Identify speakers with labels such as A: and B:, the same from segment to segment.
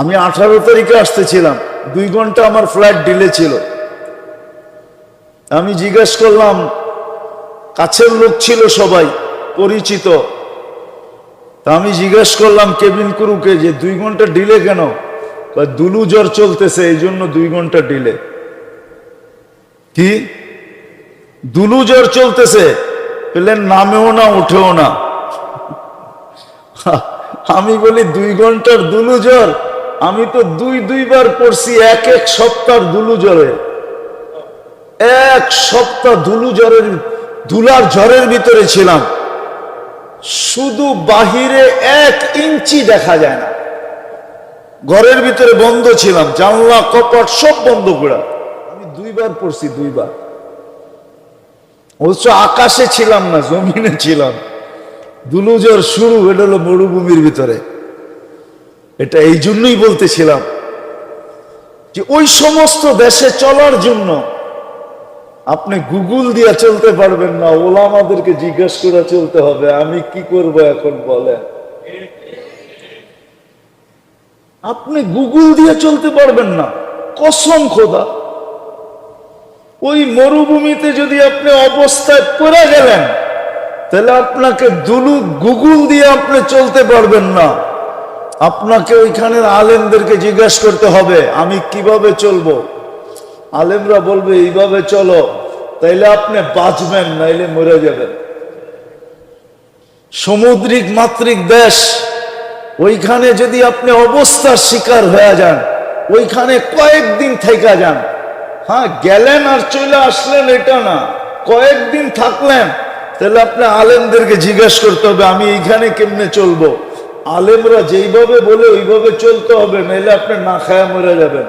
A: আমি আঠারো তারিখে আসতেছিলাম। দুই ঘণ্টা আমার ফ্লাইট ডিলে ছিল। আমি জিজ্ঞেস করলাম কাছের লোক ছিল সবাই পরিচিত। তা আমি জিজ্ঞেস করলাম কেবিন ক্রুকে যে দুই ঘণ্টা ডিলে কেন? কয়, দুলু জ্বর চলতেছে এই জন্য দুই ঘণ্টা ডিলে কি? দুলু জ্বর চলতেছে? প্লেন নামেও না উঠেও না। আমি বলি দুই ঘণ্টার দুলু জ্বর? আমি তো দুই দুইবার পড়ছি, এক এক সপ্তাহ দুলু জ্বরে। এক সপ্তাহ দুলু জ্বরের দুলার জ্বরের ভিতরে ছিলাম। শুধু বাহিরে এক ইঞ্চি দেখা যায় না। ঘরের ভিতরে বন্ধ ছিলাম, জানলা, কপট সব বন্ধ করা আমি দুইবার পড়ছি, দুইবার। অবশ্য আকাশে ছিলাম না, জমিনে ছিলাম। দুলুজর শুরু, এটা হলো মরুভূমির ভিতরে। এটা এই জন্যই বলতেছিলাম যে ওই সমস্ত দেশে চলার জন্য আপনি গুগল দিয়ে চলতে পারবেন না, ওলামাদেরকে জিজ্ঞেস করে চলতে হবে, আমি কি করব এখন বলেন। আপনি গুগল দিয়ে চলতে পারবেন না, কসম খোদা। ওই মরুভূমিতে যদি আপনি অবস্থায় পড়ে গেলেন, তাহলে আপনাকে দুলু গুগল দিয়ে আপনি চলতে পারবেন না। আপনাকে ওইখানের আলেমদেরকে জিজ্ঞাসা করতে হবে, আমি কীভাবে চলবো? আলেমরা বলবে, এইভাবে চলো, তাইলে আপনি বাঁচবেন, নাইলে মরে যাবেন। সমুদ্রিক মাত্রিক দেশ, ওইখানে যদি আপনি অবস্থার শিকার হয়ে যান, ওইখানে কয়েকদিন থেকে যান। হ্যাঁ গেলেন আর চলে আসলেন এটা না, কয়েকদিন থাকলেন তাহলে আপনি আলেমদেরকে জিজ্ঞেস করতে হবে, আমি এইখানে কেমনে চলবো? আলেমরা যেইভাবে বলে ওইভাবে চলতে হবে, নাইলে আপনি না খায়া মরে যাবেন।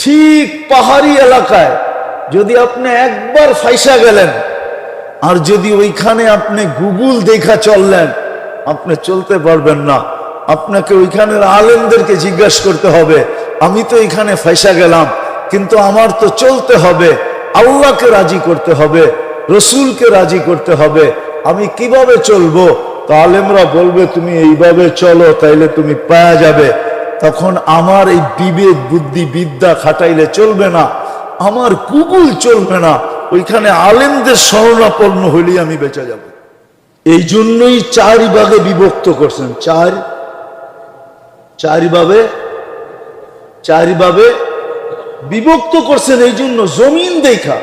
A: ঠিক পাহাড়ি এলাকায় যদি আপনি একবার ফাইসা গেলেন, আর যদি ওইখানে আপনি গুগল দেখা চললেন, আপনি চলতে পারবেন না। আপনাকে ওইখানের আলেমদেরকে জিজ্ঞাসা করতে হবে, আমি তো এখানে ফাইসা গেলাম, কিন্তু আমার তো চলতে হবে। আল্লাহকে রাজি করতে হবে, রসুলকে রাজি করতে হবে আমি কীভাবে চলবো? তো আলেমরা বলবে, তুমি এইভাবে চলো, তাইলে তুমি পাওয়া যাবে। তখন আমার এই বিবেক, বুদ্ধি, বিদ্যা খাটাইলে চলবে না। আমার কুকুল চলবে না। ওইখানে আলেমদের শরণাপন্ন হইলেই আমি বেঁচে যাব। এই জন্যই চার ভাগে বিভক্ত করছেন। চার চার ভাবে চার ভাবে বিভক্ত করছেন। এই জন্য জমিন দেখা।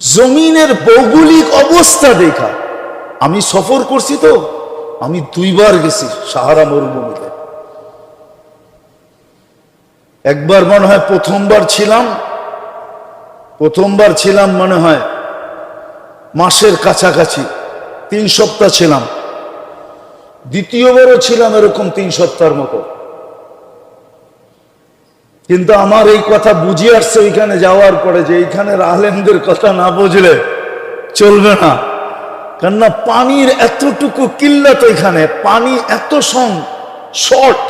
A: জমিনের ভৌগোলিক অবস্থা দেখা। আমি সফর করছি তো, আমি দুইবার গেছি সাহারা মরুভূমিতে। একবার মনে হয় প্রথমবার ছিলাম প্রথমবার ছিলাম মনে হয় মাসের কাছাকাছি, তিন সপ্তাহ ছিলাম। দ্বিতীয়বারও ছিলাম এরকম তিন সপ্তাহের মতো। কিন্তু আমার এই কথা বুঝে আসছে ওইখানে যাওয়ার পরে যে এইখানের আলেমদের কথা না বুঝলে চলবে না। কেননা পানির এতটুকু কিল্লাত এখানে, পানি এত সং, শর্ট।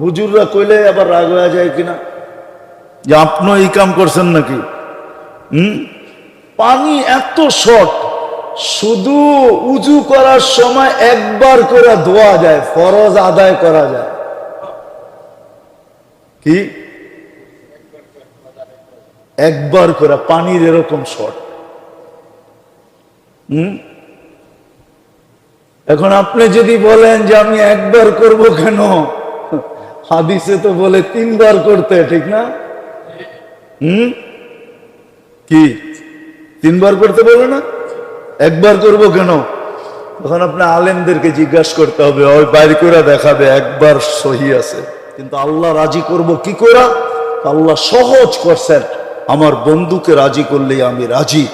A: হুজুররা কইলে আবার রাগ হয়ে যায় কিনা? যে আপনিও এই কাম করছেন নাকি? হুম? পানি এত শর্ট, শুধু উজু করার সময় একবার করে ধোয়া যায়, ফরজ আদায় করা যায়। কি? একবার করে পানির এরকম শর্ট হুম? এখন আপনি যদি বলেন যে আমি একবার করব কেন? হাদিসে তো বলে তিনবার করতে, ঠিক না? হুম? কি? তিনবার করতে বলে না? একবার করব কেন? তখন আপনি আলেমদেরকে জিজ্ঞাসা করতে হবে, ওই বাইর করে দেখাবে, একবার সহি আছে। কিন্তু আল্লাহ রাজি করব কি করা আল্লাহ সহজ করছেন, আমার বন্ধুকে রাজি করলেই আমি রাজি।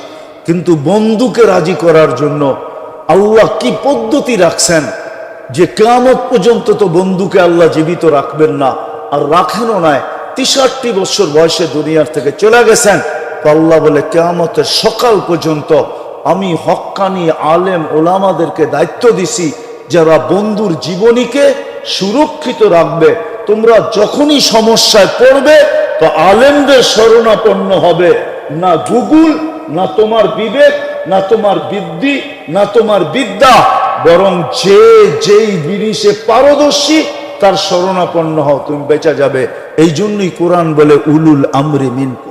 A: কিন্তু বন্ধুকে রাজি করার জন্য আল্লাহ কি পদ্ধতি রাখছেন? যে কেয়ামত পর্যন্ত তো বন্ধুকে আল্লাহ জীবিত রাখবেন না, আর রাখেনও নয় তিষট্টি বছর বয়সে দুনিয়ার থেকে চলে গেছেন। তো আল্লাহ বলে, কেয়ামতের সকাল পর্যন্ত আমি হক্কানি আলেম ওলামাদেরকে দায়িত্ব দিছি, যারা বন্ধুর জীবনীকে সুরক্ষিত রাখবে। তোমরা যখনই সমস্যায় পড়বে, তো আলেমদের শরণাপন্ন হবে। না গুগল, না তোমার বিবেক, না তোমার বিদ্যি না তোমার বিদ্যা, বরং যে যেই জিনিসে পারদর্শী, তার শরণাপন্ন হও, তুমি বেঁচে যাবে। এই জন্যই কোরআন বলে, উলুল আমরি মিনকুম